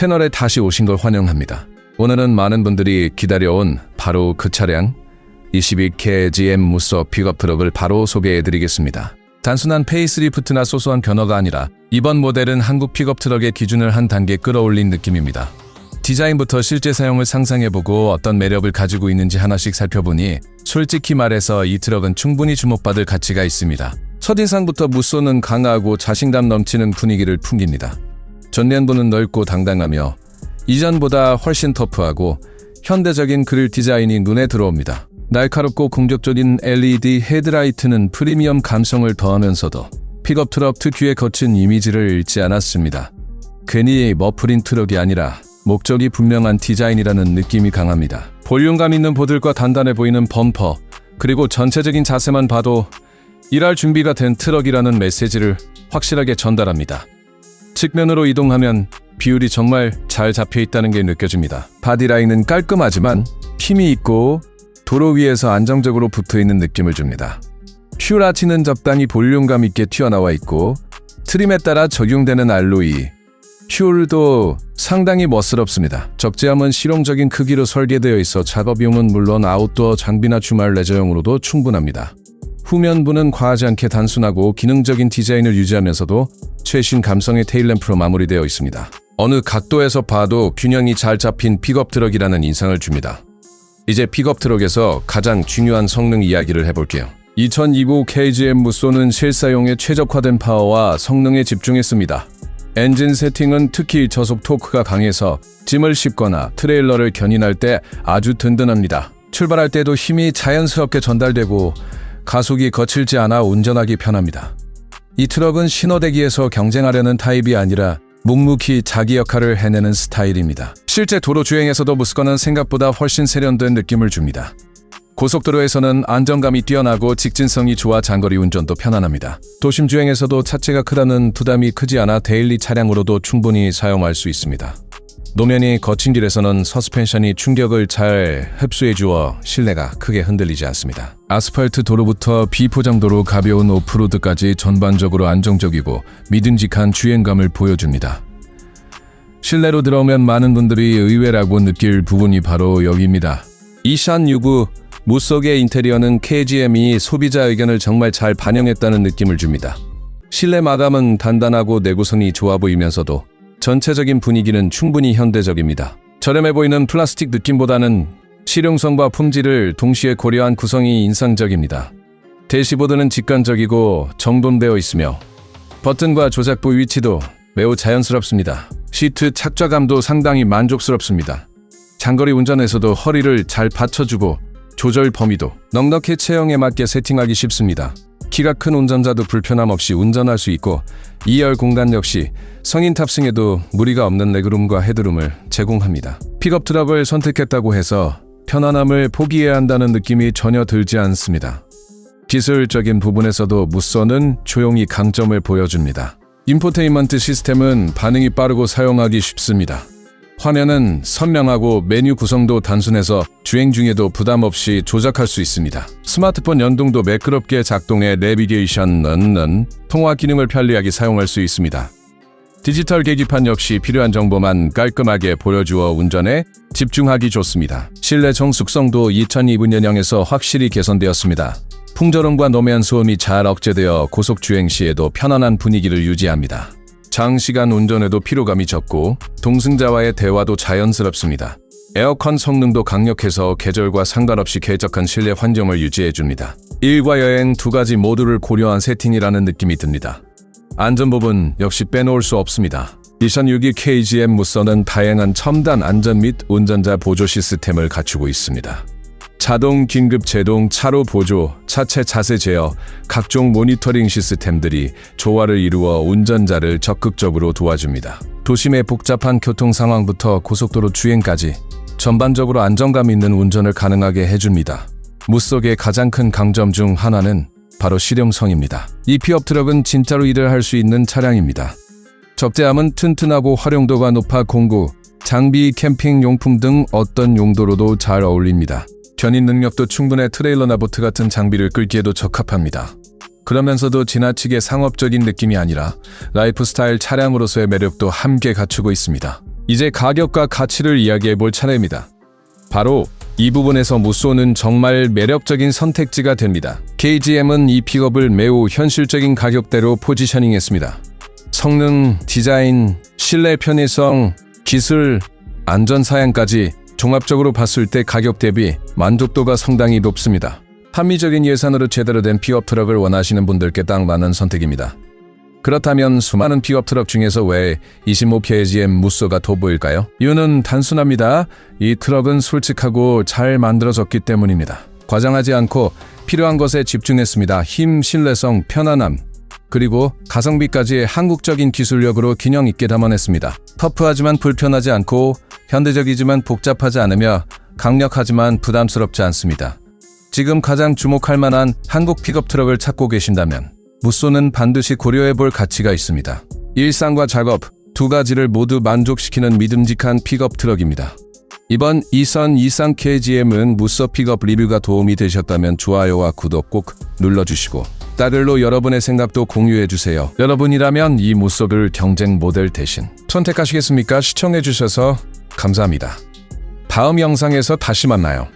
채널에 다시 오신 걸 환영합니다. 오늘은 많은 분들이 기다려온 바로 그 차량 22K GM 무서 픽업 트럭을 바로 소개해 드리겠습니다. 단순한 페이스리프트나 소소한 변화가 아니라 이번 모델은 한국 픽업 트럭의 기준을 한 단계 끌어올린 느낌입니다. 디자인부터 실제 사용을 상상해보고 어떤 매력을 가지고 있는지 하나씩 살펴보니 솔직히 말해서 이 트럭은 충분히 주목받을 가치가 있습니다. 첫인상부터 무쏘는 강하고 자신감 넘치는 분위기를 풍깁니다. 전면부는 넓고 당당하며 이전보다 훨씬 터프하고 현대적인 그릴 디자인이 눈에 들어옵니다. 날카롭고 공격적인 LED 헤드라이트는 프리미엄 감성을 더하면서도 픽업 트럭 특유의 거친 이미지를 잃지 않았습니다. 괜히 머플인 트럭이 아니라 목적이 분명한 디자인이라는 느낌이 강합니다. 볼륨감 있는 보들과 단단해 보이는 범퍼, 그리고 전체적인 자세만 봐도 일할 준비가 된 트럭이라는 메시지를 확실하게 전달합니다. 측면으로 이동하면 비율이 정말 잘 잡혀 있다는 게 느껴집니다. 바디라인은 깔끔하지만 힘이 있고 도로 위에서 안정적으로 붙어 있는 느낌을 줍니다. 슈라치는 적당히 볼륨감 있게 튀어나와 있고 트림에 따라 적용되는 알로이, 슈울도 상당히 멋스럽습니다. 적재함은 실용적인 크기로 설계되어 있어 작업용은 물론 아웃도어 장비나 주말 레저용으로도 충분합니다. 후면부는 과하지 않게 단순하고 기능적인 디자인을 유지하면서도 최신 감성의 테일램프로 마무리되어 있습니다. 어느 각도에서 봐도 균형이 잘 잡힌 픽업 트럭이라는 인상을 줍니다. 이제 픽업 트럭에서 가장 중요한 성능 이야기를 해볼게요. 2025 KGM 무쏘는 실사용에 최적화된 파워와 성능에 집중했습니다. 엔진 세팅은 특히 저속 토크가 강해서 짐을 싣거나 트레일러를 견인할 때 아주 든든합니다. 출발할 때도 힘이 자연스럽게 전달되고 가속이 거칠지 않아 운전하기 편합니다. 이 트럭은 신호대기에서 경쟁하려는 타입이 아니라 묵묵히 자기 역할을 해내는 스타일입니다. 실제 도로 주행에서도 무스건은 생각보다 훨씬 세련된 느낌을 줍니다. 고속도로에서는 안정감이 뛰어나고 직진성이 좋아 장거리 운전도 편안합니다. 도심 주행에서도 차체가 크다는 부담이 크지 않아 데일리 차량으로도 충분히 사용할 수 있습니다. 노면이 거친 길에서는 서스펜션이 충격을 잘 흡수해 주어 실내가 크게 흔들리지 않습니다. 아스팔트 도로부터 비포장도로 가벼운 오프로드까지 전반적으로 안정적이고 믿음직한 주행감을 보여줍니다. 실내로 들어오면 많은 분들이 의외라고 느낄 부분이 바로 여기입니다. 이샨 6구 무속의 인테리어는 KGM이 소비자 의견을 정말 잘 반영했다는 느낌을 줍니다. 실내 마감은 단단하고 내구성이 좋아 보이면서도 전체적인 분위기는 충분히 현대적입니다. 저렴해 보이는 플라스틱 느낌보다는 실용성과 품질을 동시에 고려한 구성이 인상적입니다. 대시보드는 직관적이고 정돈되어 있으며 버튼과 조작부 위치도 매우 자연스럽습니다. 시트 착좌감도 상당히 만족스럽습니다. 장거리 운전에서도 허리를 잘 받쳐주고 조절 범위도 넉넉히 체형에 맞게 세팅하기 쉽습니다. 키가 큰 운전자도 불편함 없이 운전할 수 있고 2열 공간 역시 성인 탑승에도 무리가 없는 레그룸과 헤드룸을 제공합니다. 픽업 트럭을 선택했다고 해서 편안함을 포기해야 한다는 느낌이 전혀 들지 않습니다. 기술적인 부분에서도 무선은 조용히 강점을 보여줍니다. 인포테인먼트 시스템은 반응이 빠르고 사용하기 쉽습니다. 화면은 선명하고 메뉴 구성도 단순해서 주행 중에도 부담 없이 조작할 수 있습니다. 스마트폰 연동도 매끄럽게 작동해 내비게이션은 통화 기능을 편리하게 사용할 수 있습니다. 디지털 계기판 역시 필요한 정보만 깔끔하게 보여주어 운전에 집중하기 좋습니다. 실내 정숙성도 2002년형에서 확실히 개선되었습니다. 풍절음과 노면 소음이 잘 억제되어 고속 주행 시에도 편안한 분위기를 유지합니다. 장시간 운전에도 피로감이 적고 동승자와의 대화도 자연스럽습니다. 에어컨 성능도 강력해서 계절과 상관없이 쾌적한 실내 환경을 유지해줍니다. 일과 여행 두 가지 모두를 고려한 세팅이라는 느낌이 듭니다. 안전 부분 역시 빼놓을 수 없습니다. 2062 KGM 무선은 다양한 첨단 안전 및 운전자 보조 시스템을 갖추고 있습니다. 자동 긴급 제동 차로 보조, 차체 자세 제어, 각종 모니터링 시스템들이 조화를 이루어 운전자를 적극적으로 도와줍니다. 도심의 복잡한 교통 상황부터 고속도로 주행까지 전반적으로 안정감 있는 운전을 가능하게 해줍니다. 무속의 가장 큰 강점 중 하나는 바로 실용성입니다. 이 피업 트럭은 진짜로 일을 할 수 있는 차량입니다. 적재함은 튼튼하고 활용도가 높아 공구, 장비, 캠핑 용품 등 어떤 용도로도 잘 어울립니다. 견인 능력도 충분해 트레일러나 보트 같은 장비를 끌기에도 적합합니다. 그러면서도 지나치게 상업적인 느낌이 아니라 라이프 스타일 차량으로서의 매력도 함께 갖추고 있습니다. 이제 가격과 가치를 이야기해 볼 차례입니다. 바로 이 부분에서 무쏘는 정말 매력적인 선택지가 됩니다. KGM은 이 픽업을 매우 현실적인 가격대로 포지셔닝했습니다. 성능, 디자인, 실내 편의성, 기술, 안전 사양까지 종합적으로 봤을 때 가격 대비 만족도가 상당히 높습니다. 합리적인 예산으로 제대로 된 픽업 트럭을 원하시는 분들께 딱 맞는 선택입니다. 그렇다면 수많은 픽업 트럭 중에서 왜 25KGM 무쏘가 돋보일까요? 이유는 단순합니다. 이 트럭은 솔직하고 잘 만들어졌기 때문입니다. 과장하지 않고 필요한 것에 집중했습니다. 힘, 신뢰성, 편안함, 그리고 가성비까지 한국적인 기술력으로 균형 있게 담아냈습니다. 터프하지만 불편하지 않고 현대적이지만 복잡하지 않으며 강력하지만 부담스럽지 않습니다. 지금 가장 주목할 만한 한국 픽업 트럭을 찾고 계신다면 무쏘는 반드시 고려해 볼 가치가 있습니다. 일상과 작업 두 가지를 모두 만족시키는 믿음직한 픽업 트럭입니다. 이번 이선 이상 KGM은 무쏘 픽업 리뷰가 도움이 되셨다면 좋아요와 구독 꼭 눌러주시고 따글로 여러분의 생각도 공유해주세요. 여러분이라면 이 무쏘를 경쟁 모델 대신 선택하시겠습니까? 시청해주셔서 감사합니다. 다음 영상에서 다시 만나요.